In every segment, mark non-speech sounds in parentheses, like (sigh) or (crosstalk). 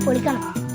publicamos.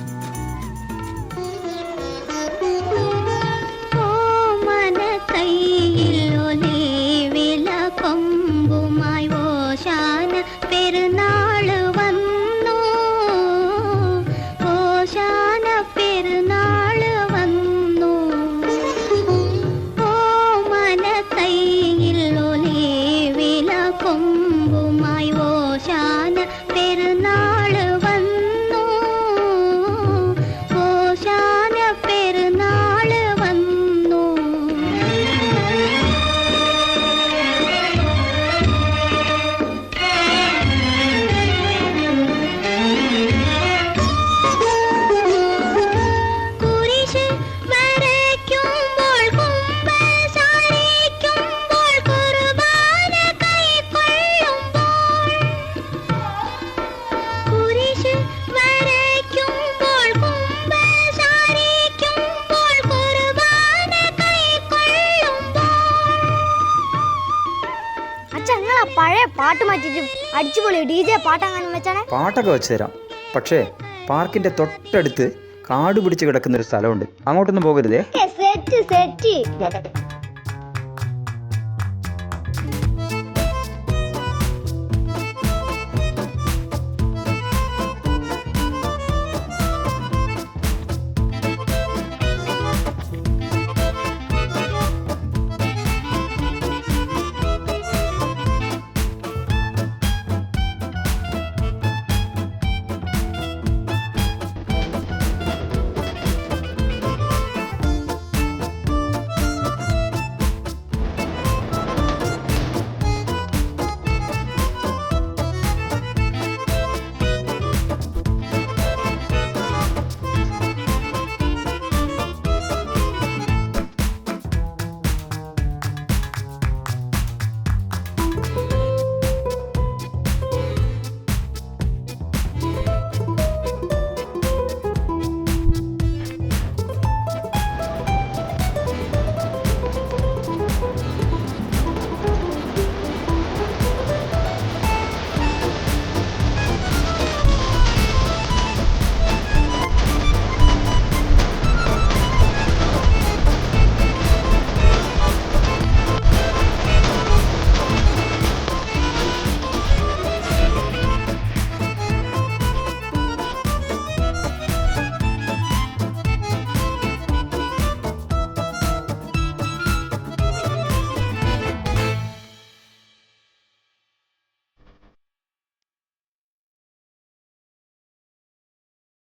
പഴയ പാട്ട് മാറ്റിട്ട് അടിച്ചുപൊളി ഡി ജെ പാട്ടങ്ങാനും വെച്ചാണേ. പാട്ടൊക്കെ വെച്ച് തരാം. പക്ഷേ പാർക്കിന്റെ തൊട്ടടുത്ത് കാട് പിടിച്ച് കിടക്കുന്ന ഒരു സ്ഥലമുണ്ട്. അങ്ങോട്ടൊന്നും പോകരുതേ. Set set.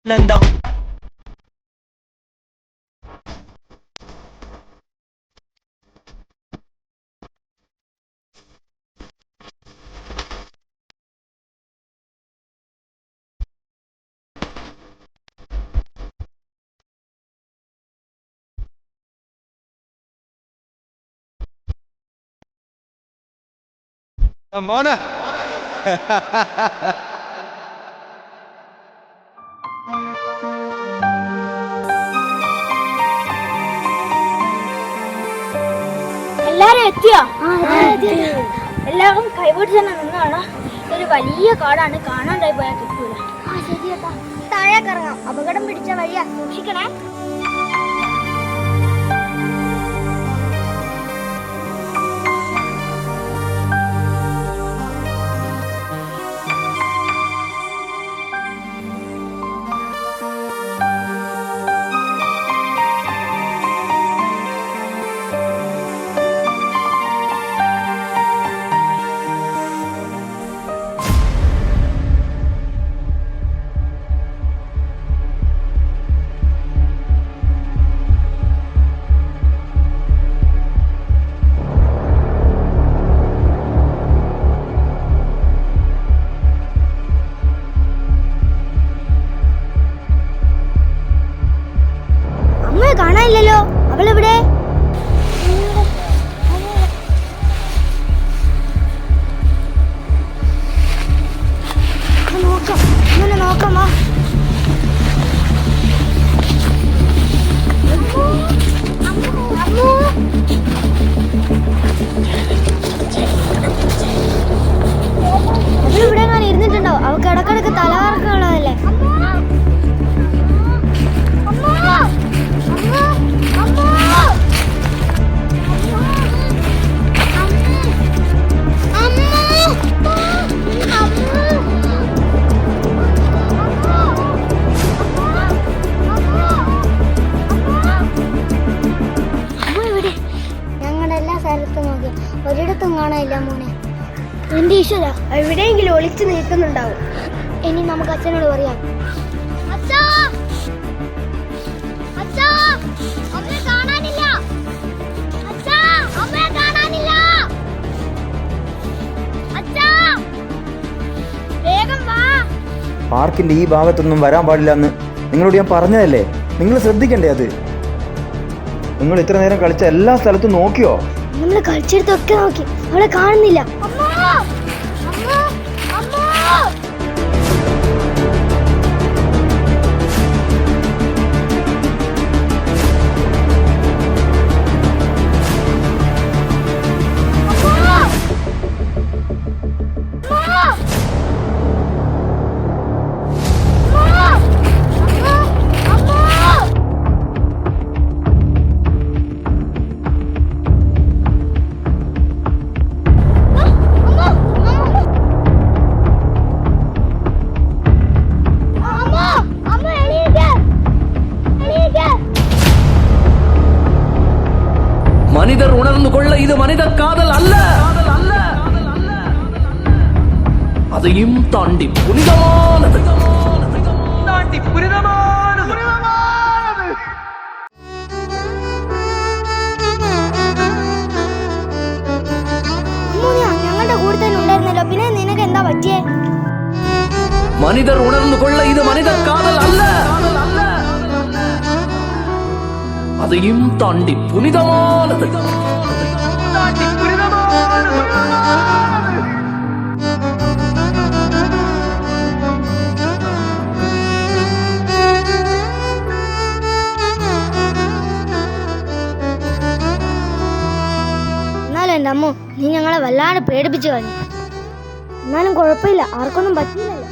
lên đâu Come on. (laughs) എത്തിയോ? എല്ലാവരും കൈപിടിച്ച് തന്നെ നിന്നാണ് ഒരു വലിയ കാടാണ്. കാണാണ്ടായി പോയാൽ കിട്ടൂല. താഴെ കറങ്ങാം അപകടം പിടിച്ച വഴിയാ. സൂക്ഷിക്കണേ. എവിടെയെങ്കിലും ഒളിച്ചു നിൽക്കുന്നുണ്ടാവും. ഇനി നമുക്ക് അച്ഛനോട് പറയാം. അച്ഛാ! അച്ഛാ! അമ്മയെ കാണാനില്ല! അച്ഛാ! അമ്മയെ കാണാനില്ല! അച്ഛാ! വേഗം വാ! പാർക്കിന്റെ ഈ ഭാഗത്തൊന്നും വരാൻ പാടില്ല എന്ന് നിങ്ങളോട് ഞാൻ പറഞ്ഞതല്ലേ? നിങ്ങൾ ശ്രദ്ധിക്കണ്ടേ അത്? നിങ്ങൾ ഇത്ര നേരം കളിച്ച എല്ലാ സ്ഥലത്തും നോക്കിയോ? നമ്മൾ കളിച്ചെടുത്തൊക്കെ നോക്കി. അവളെ കാണുന്നില്ല. അമ്മാ അമ്മ! கொள்ள இது மனிதர் காதல் அல்ல அதையும் தாண்டி புனிதமானது தாண்டி புனிதமானது ഞങ്ങളുടെ കൂടെ തന്നെ ഉണ്ടായിരുന്നല്ലോ പിന്നെ നിനക്ക് എന്താ പറ്റിയേ மனிதர் உணர்ந்து എന്റെ അമ്മ നീ ഞങ്ങളെ വല്ലാതെ പേടിപ്പിച്ചു കഴിഞ്ഞു എന്നാലും കുഴപ്പമില്ല ആർക്കൊന്നും പറ്റിയില്ലല്ലോ.